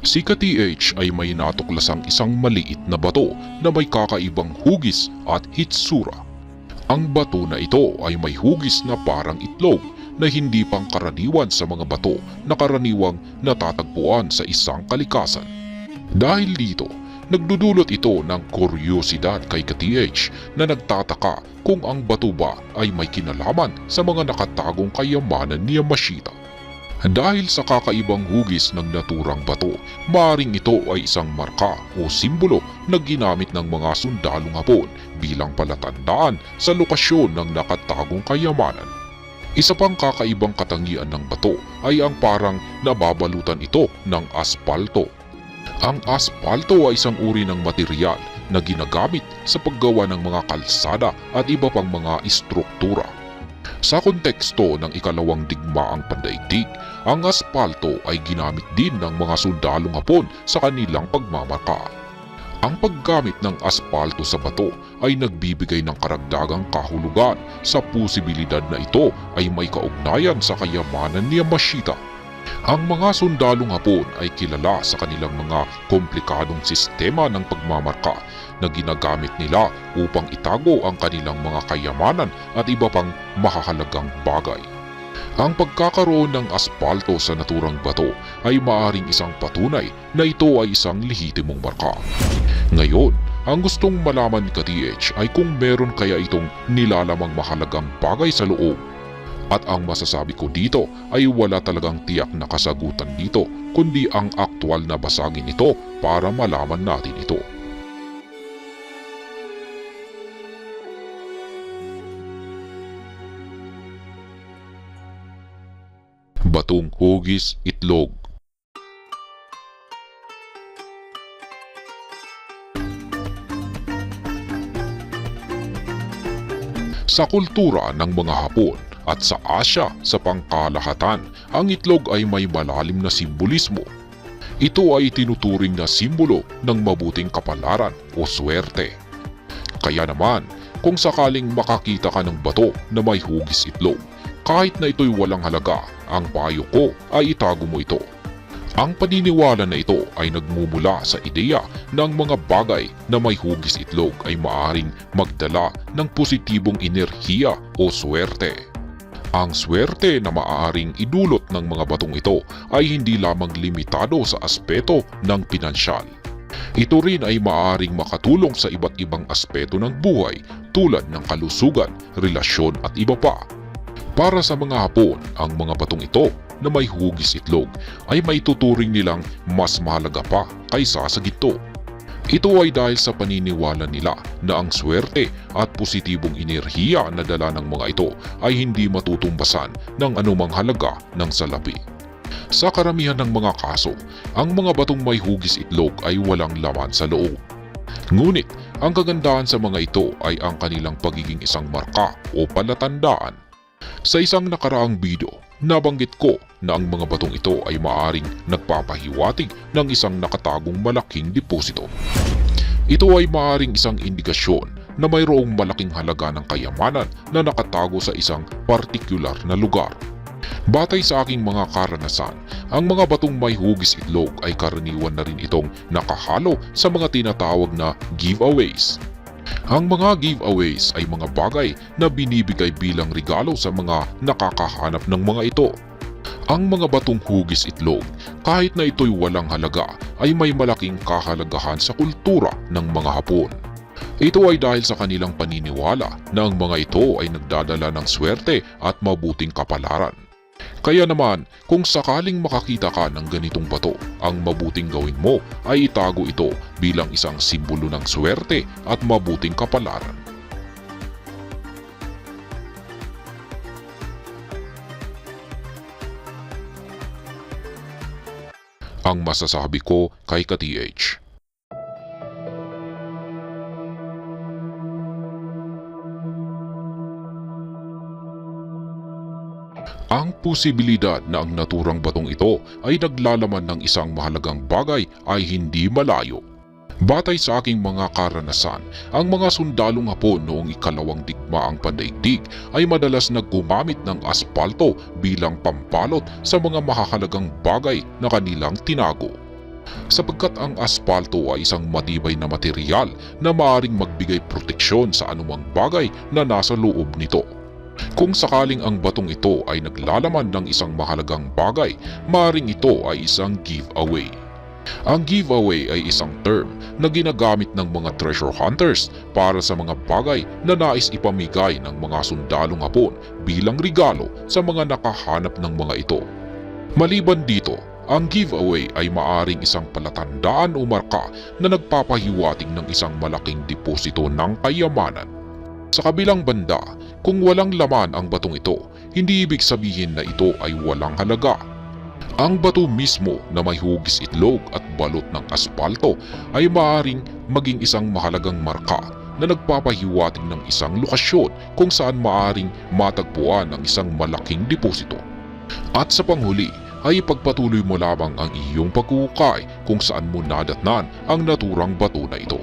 Si ka-TH ay may natuklasang isang maliit na bato na may kakaibang hugis at hitsura. Ang bato na ito ay may hugis na parang itlog na hindi pangkaraniwan sa mga bato na karaniwang natatagpuan sa isang kalikasan. Dahil dito, nagdudulot ito ng kuryosidad kay ka-TH na nagtataka kung ang bato ba ay may kinalaman sa mga nakatagong kayamanan ni Yamashita. Dahil sa kakaibang hugis ng naturang bato, maaring ito ay isang marka o simbolo na ginamit ng mga sundalong hapon bilang palatandaan sa lokasyon ng nakatagong kayamanan. Isa pang kakaibang katangian ng bato ay ang parang nababalutan ito ng aspalto. Ang aspalto ay isang uri ng material na ginagamit sa paggawa ng mga kalsada at iba pang mga istruktura. Sa konteksto ng ikalawang digmaang pandaigdig, ang aspalto ay ginamit din ng mga sundalong hapon sa kanilang pagmamarka. Ang paggamit ng aspalto sa bato ay nagbibigay ng karagdagang kahulugan sa posibilidad na ito ay may kaugnayan sa kayamanan ni Yamashita. Ang mga sundalong hapon ay kilala sa kanilang mga komplikadong sistema ng pagmamarka na ginagamit nila upang itago ang kanilang mga kayamanan at iba pang mahahalagang bagay. Ang pagkakaroon ng aspalto sa naturang bato ay maaring isang patunay na ito ay isang lehitimong marka. Ngayon, ang gustong malaman ni ka-TH ay kung meron kaya itong nilalamang mahalagang bagay sa loob. At ang masasabi ko dito ay wala talagang tiyak na kasagutan dito kundi ang aktwal na basagin ito para malaman natin ito. Batong hugis itlog Sa kultura ng mga Hapon at sa Asya sa pangkalahatan, ang itlog ay may malalim na simbolismo. Ito ay tinuturing na simbolo ng mabuting kapalaran o swerte. Kaya naman, kung sakaling makakita ka ng bato na may hugis itlog, kahit na ito'y walang halaga, ang payo ko ay itago mo ito. Ang paniniwala na ito ay nagmumula sa ideya ng mga bagay na may hugis itlog ay maaring magdala ng positibong enerhiya o swerte. Ang swerte na maaaring idulot ng mga batong ito ay hindi lamang limitado sa aspeto ng pinansyal. Ito rin ay maaaring makatulong sa iba't ibang aspeto ng buhay tulad ng kalusugan, relasyon at iba pa. Para sa mga Hapon, ang mga batong ito na may hugis itlog ay maituturing nilang mas mahalaga pa kaysa sa ginto. Ito ay dahil sa paniniwala nila na ang swerte at positibong enerhiya na dala ng mga ito ay hindi matutumbasan ng anumang halaga ng salapi. Sa karamihan ng mga kaso, ang mga batong may hugis itlog ay walang laman sa loob. Ngunit, ang kagandahan sa mga ito ay ang kanilang pagiging isang marka o palatandaan. Sa isang nakaraang video, nabanggit ko na ang mga batong ito ay maaring nagpapahiwatig ng isang nakatagong malaking deposito. Ito ay maaring isang indikasyon na mayroong malaking halaga ng kayamanan na nakatago sa isang partikular na lugar. Batay sa aking mga karanasan, ang mga batong may hugis itlog ay karaniwan na rin itong nakahalo sa mga tinatawag na giveaways. Ang mga giveaways ay mga bagay na binibigay bilang regalo sa mga nakakahanap ng mga ito. Ang mga batong hugis itlog, kahit na ito'y walang halaga, ay may malaking kahalagahan sa kultura ng mga Hapon. Ito ay dahil sa kanilang paniniwala na ang mga ito ay nagdadala ng swerte at mabuting kapalaran. Kaya naman, kung sakaling makakita ka ng ganitong bato, ang mabuting gawin mo ay itago ito bilang isang simbolo ng swerte at mabuting kapalaran. Ang masasabi ko kay ka-TH. Ang posibilidad na ang naturang batong ito ay naglalaman ng isang mahalagang bagay ay hindi malayo. Batay sa aking mga karanasan, ang mga sundalong hapon noong ikalawang digmaang pandaigdig ay madalas na gumamit ng aspalto bilang pampalot sa mga mahahalagang bagay na kanilang tinago. sapagkat ang aspalto ay isang matibay na material na maaaring magbigay proteksyon sa anumang bagay na nasa loob nito. Kung sakaling ang batong ito ay naglalaman ng isang mahalagang bagay, maaaring ito ay isang giveaway. Ang giveaway ay isang term na ginagamit ng mga treasure hunters para sa mga bagay na nais ipamigay ng mga sundalong hapon bilang regalo sa mga nakahanap ng mga ito. Maliban dito, ang giveaway ay maaring isang palatandaan o marka na nagpapahiwatig ng isang malaking deposito ng kayamanan. Sa kabilang banda, kung walang laman ang batong ito, hindi ibig sabihin na ito ay walang halaga. Ang bato mismo na may hugis itlog at balot ng aspalto ay maaring maging isang mahalagang marka na nagpapahiwatig ng isang lokasyon kung saan maaring matagpuan ang isang malaking deposito. At sa panghuli ay pagpatuloy mo lamang ang iyong pagkukay kung saan mo nadatnan ang naturang bato na ito.